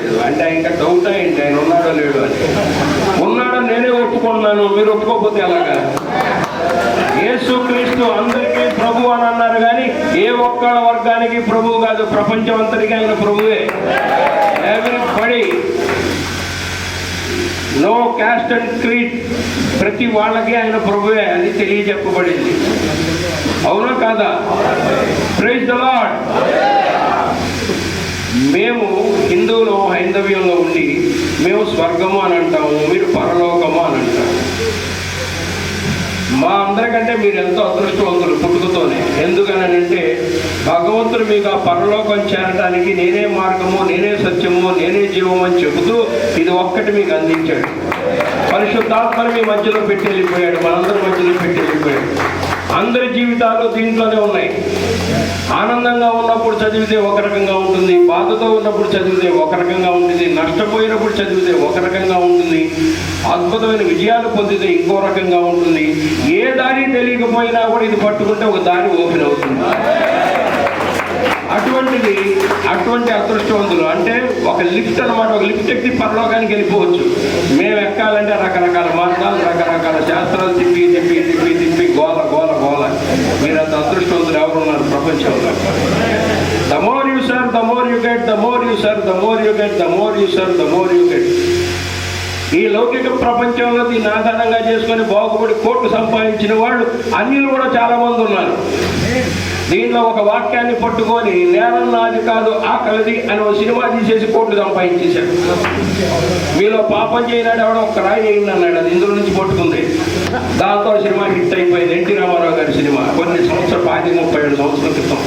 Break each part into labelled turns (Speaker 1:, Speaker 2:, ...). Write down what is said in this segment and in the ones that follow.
Speaker 1: లేదు. అంటే ఇంకా డౌట్ అయ్యింది ఆయన ఉన్నాడో లేడు అని. ఉన్నాడో నేనే ఒప్పుకున్నాను మీరు ఒప్పుకోకపోతే ఎలాగా? యేసు క్రీస్తు అందరికీ ప్రభు అని అన్నారు కానీ ఏ ఒక్క వర్గానికి ప్రభువు కాదు ప్రపంచం అంతటికీ ఆయన ప్రభువే. Everybody no caste and creed ప్రతి వాళ్ళకి ఆయన ప్రభువే అని తెలియజెప్పబడింది. అవునా కాదా? ప్రైజ్ ద లాడ్ మేము హిందువులు హైందవ్యంలో ఉండి మేము స్వర్గము అని అంటాము మీరు పరలోకము అని అంటాము మా అందరికంటే మీరు ఎంతో అదృష్టవంతులు పుట్టుకతోనే. ఎందుకనంటే భగవంతుడు మీకు ఆ పరలోకం చేరడానికి నేనే మార్గము నేనే సత్యము నేనే జీవము అని చెబుతూ ఇది ఒక్కటి మీకు అందించాడు. పరిశుద్ధాత్మని మీ మధ్యలో పెట్టి వెళ్ళిపోయాడు మనందరి మధ్యలో పెట్టి వెళ్ళిపోయాడు. అందరి జీవితాలు దీంట్లోనే ఉన్నాయి. ఆనందంగా ఉన్నప్పుడు చదివితే ఒక రకంగా ఉంటుంది బాధతో ఉన్నప్పుడు చదివితే ఒక రకంగా ఉంటుంది నష్టపోయినప్పుడు చదివితే ఒక రకంగా ఉంటుంది అద్భుతమైన విజయాలు పొందితే ఇంకో రకంగా ఉంటుంది. ఏ దారి తెలియకపోయినా కూడా ఇది పట్టుకుంటే ఒక దారి ఓపెన్ అవుతుంది. అటువంటిది అటువంటి అదృష్టవంతులు అంటే ఒక లిఫ్ట్ అనమాట ఒక లిఫ్ట్ ఎక్కి పరలోకానికి వెళ్ళిపోవచ్చు. మేము ఎక్కాలంటే రకరకాల మార్గాలు రకరకాల శాస్త్రాలు తిప్పి తిప్పి తిప్పి తిప్పి గోల గోల గోల. మీరు అంత అదృష్టవంతులు ఎవరున్నారు ప్రపంచంలో? The more you serve the more you get the more you serve the more you get the more you serve the more you get ఈ లౌకిక ప్రపంచంలో దీన్ని ఆధారంగా చేసుకొని బాగుపడి కోట్లు సంపాదించిన వాళ్ళు అన్యులు కూడా చాలా మంది ఉన్నారు. దీనిలో ఒక వాక్యాన్ని పట్టుకొని నేరం నాది కాదు ఆకలిది అని ఒక సినిమా తీసేసి కోట్లు సంపాదించేశాడు. మీలో పాపం చేయనాడు ఎవడో ఒక రాయి వేయండి అన్నాడు. అది ఇందులో నుంచి పట్టుకుంది. దాంతో సినిమా హిట్ అయిపోయింది. ఎన్టీ రామారావు గారి సినిమా. కొన్ని సంవత్సరాలు పాతి ముప్పై ఏడు సంవత్సరాల క్రితం.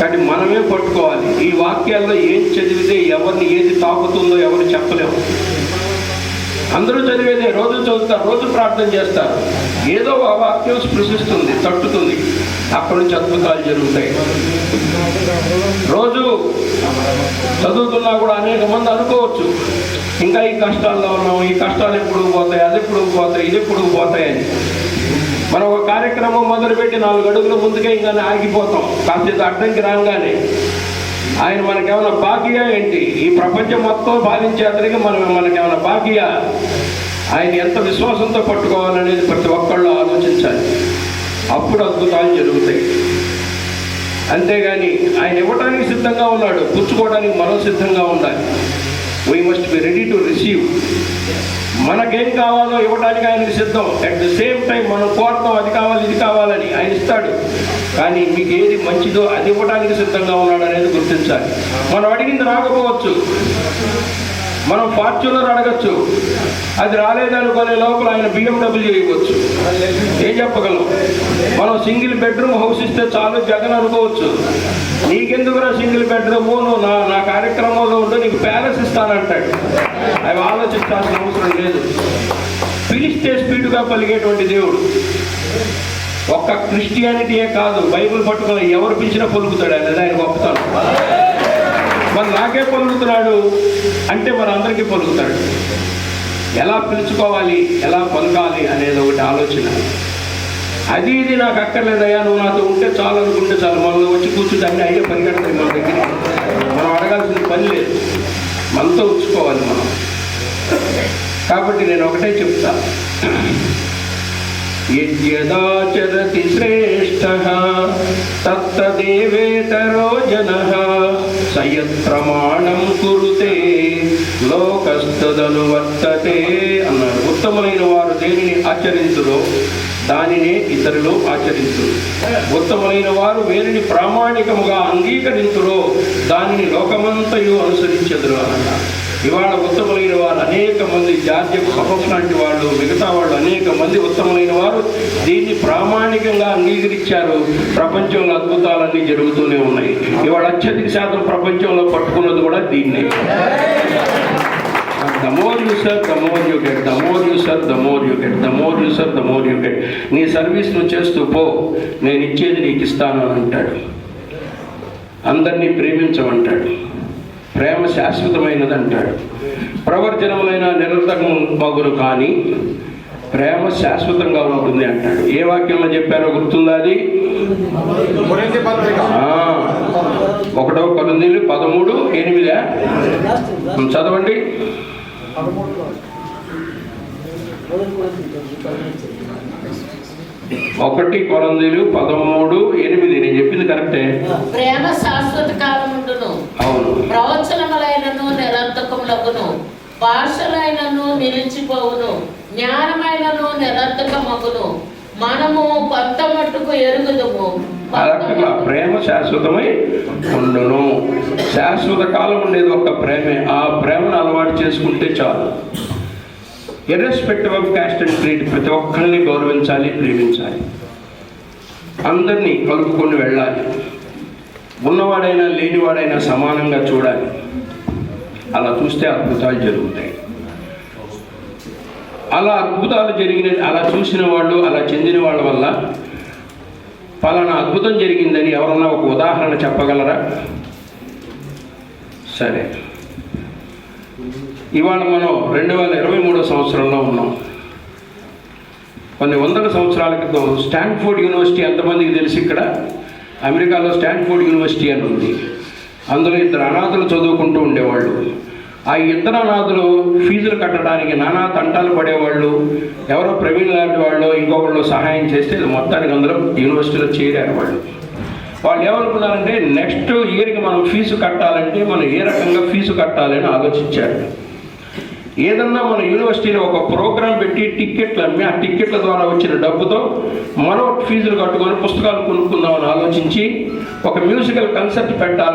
Speaker 1: కానీ మనమే పట్టుకోవాలి. ఈ వాక్యాల్లో ఏం చదివితే ఎవరిని ఏది తాకుతుందో ఎవరు చెప్పలేము. అందరూ చదివేదే రోజు చదువుతారు రోజు ప్రార్థన చేస్తారు. ఏదో ఒక వాక్యం స్పృశిస్తుంది తట్టుతుంది. అక్కడి నుంచి అద్భుతాలు జరుగుతాయి. రోజు చదువుతున్నా కూడా అనేక మంది అనుకోవచ్చు. ఇంకా ఈ కష్టాల్లో ఉన్నాం ఈ కష్టాలు ఎప్పుడు పోతాయి అది ఎప్పుడు పోతాయి ఇది ఎప్పుడు పోతాయి అని. మనం ఒక కార్యక్రమం మొదలుపెట్టి నాలుగు అడుగుల ముందుకే ఇంకా ఆగిపోతాం. కాస్త అడ్డంకి రాగానే ఆయన మనకేమైనా బాకీయా ఏంటి? ఈ ప్రపంచం మొత్తం పాలించే అతనికి మనం మనకేమైనా బాకీయా ఆయన ఎంత విశ్వాసంతో పట్టుకోవాలనేది ప్రతి ఒక్కళ్ళు ఆలోచించాలి. అప్పుడు అద్భుతాలు జరుగుతాయి. అంతేగాని ఆయన ఇవ్వడానికి సిద్ధంగా ఉన్నాడు పుచ్చుకోవడానికి మనం సిద్ధంగా ఉండాలి. We must be ready to receive మనకేం కావాలో ఇవ్వడానికి ఆయనకి సిద్ధం. అట్ ద సేమ్ టైం మనం కోరుతాం అది కావాలి ఇది కావాలని ఆయన ఇస్తాడు. కానీ మీకు ఏది మంచిదో అది ఇవ్వడానికి సిద్ధంగా ఉన్నాడు అనేది గుర్తించాలి. మనం అడిగింది రాకపోవచ్చు. మనం ఫార్చ్యూనర్ అడగచ్చు. అది రాలేదనుకునే లోపల ఆయన బిఎండబ్ల్యూ ఇవ్వచ్చు చెప్పగలం. మనం సింగిల్ బెడ్రూమ్ హౌస్ ఇస్తే చాలు జగన్ అనుకోవచ్చు. నీకెందుకురా సింగిల్ బెడ్రూము? నువ్వు నా నా కార్యక్రమంలో ఉంటే నీకు ప్యాలెస్ ఇస్తానంటాడు. అవి ఆలోచించాల్సిన అవసరం లేదు. పిలిస్తే స్పీడ్గా పలిగేటువంటి దేవుడు. ఒక్క క్రిస్టియానిటీయే కాదు బైబిల్ పట్టుకుని ఎవరు పిలిచినా పలుకుతాడు ఆయన ఆయన గొప్పతనం. మరి నాకే పలుకుతున్నాడు అంటే మరి అందరికీ పలుకుతాడు. ఎలా పిలుచుకోవాలి ఎలా పలకాలి అనేది ఒకటి ఆలోచన. అది ఇది నాకు అక్కర్లేదయ్యా నువ్వు నాతో ఉంటే చాలు అనుకుంటే చాలు. మనం వచ్చి కూర్చుంటే అన్ని అయ్యే పరిగెడతాయి మన దగ్గర. మనం అడగాల్సిన పని లేదు. మనతో ఉంచుకోవాలి మనం. కాబట్టి నేను ఒకటే చెప్తా. యద్యదాచరతి శ్రేష్ట తత్తదేవేతరో జన. సయత్ ప్రమాణం కురుతే లోకస్తదను వర్తతే అన్నాడు ఉత్తములైన వారు దేనిని ఆచరించురో దానినే ఇతరులు ఆచరించురు. ఉత్తములైన వారు వేరిని ప్రామాణికముగా అంగీకరించురో దానిని లోకమంతయు అనుసరించెదురు అన్నాడు ఇవాళ ఉత్తములైన వారు అనేక మంది జాతీయ సభస్ లాంటి వాళ్ళు మిగతా వాళ్ళు అనేక మంది ఉత్తములైన వారు దీన్ని ప్రామాణికంగా అంగీకరించారు. ప్రపంచంలో అద్భుతాలన్నీ జరుగుతూనే ఉన్నాయి. ఇవాళ అత్యధిక శాతం ప్రపంచంలో పట్టుకున్నది కూడా దీన్నే. The more you serve the more you get the more you serve the more నీ సర్వీస్ నువ్వు చేస్తూ పో నేను ఇచ్చేది నీకు ఇస్తాను అని అంటాడు. అందరినీ ప్రేమించమంటాడు. ప్రేమ శాశ్వతమైనది అంటాడు ప్రవర్జనములైన నిరర్థకం మగురు కానీ ప్రేమ శాశ్వతంగా ఉంటుంది అంటాడు. ఏ వాక్యంలో చెప్పారో గుర్తుందా అది? ఒకటో కొరింథీయులు పదమూడు ఎనిమిదా? చదవండి. ఒకటి కొరందీలు పదమూడు ఎనిమిది. నేను చెప్పింది కరెక్టే?
Speaker 2: ప్రేమ శాశ్వత కాలముండును.
Speaker 1: అవును.
Speaker 2: నిరర్థకములగును భాషలైనను నిలిచిపోవును. జ్ఞానమైనను నిరర్థకమగును. మనము కొత్త మట్టుకు ఎరుగుదము
Speaker 1: అలాగా ప్రేమ శాశ్వతమై ఉండును. శాశ్వత కాలం ఉండేది ఒక ప్రేమే. ఆ ప్రేమను అలవాటు చేసుకుంటే చాలు. Irrespective of caste and treat ప్రతి ఒక్కరిని గౌరవించాలి ప్రేమించాలి. అందరినీ కలుపుకొని వెళ్ళాలి. ఉన్నవాడైనా లేనివాడైనా సమానంగా చూడాలి. అలా చూస్తే అద్భుతాలు జరుగుతాయి. అలా అద్భుతాలు జరిగిన అలా చూసిన వాళ్ళు అలా చెందిన వాళ్ళ వల్ల పలానా అద్భుతం జరిగిందని ఎవరన్నా ఒక ఉదాహరణ చెప్పగలరా? సరే. ఇవాళ మనం రెండు వేల ఇరవై మూడో సంవత్సరంలో ఉన్నాం. కొన్ని వందల సంవత్సరాల క్రితం స్టాన్ఫోర్డ్ యూనివర్సిటీ ఎంతమందికి తెలిసి ఇక్కడ? అమెరికాలో స్టాన్ఫోర్డ్ యూనివర్సిటీ అని ఉంది. అందులో ఇద్దరు అనాథలు చదువుకుంటూ ఉండేవాళ్ళు. ఆ ఇద్దరు అనాథులు ఫీజులు కట్టడానికి నానా తంటాలు పడేవాళ్ళు. ఎవరో ప్రవీణ్ లాంటి వాళ్ళు ఇంకొకళ్ళు సహాయం చేస్తే ఇది మొత్తానికి అందరం యూనివర్సిటీలో చేరారు వాళ్ళు. వాళ్ళు ఏమనుకున్నారంటే నెక్స్ట్ ఇయర్కి మనం ఫీజు కట్టాలంటే మనం ఏ రకంగా ఫీజు కట్టాలని ఆలోచించారు. ఏదన్నా మన యూనివర్సిటీలో ఒక ప్రోగ్రాం పెట్టి టిక్కెట్లు అమ్మి ఆ టిక్కెట్ల ద్వారా వచ్చిన డబ్బుతో మనం ఫీజులు కట్టుకొని పుస్తకాలు కొనుక్కుందామని ఆలోచించి ఒక మ్యూజికల్ కన్సెప్ట్ పెట్టాలి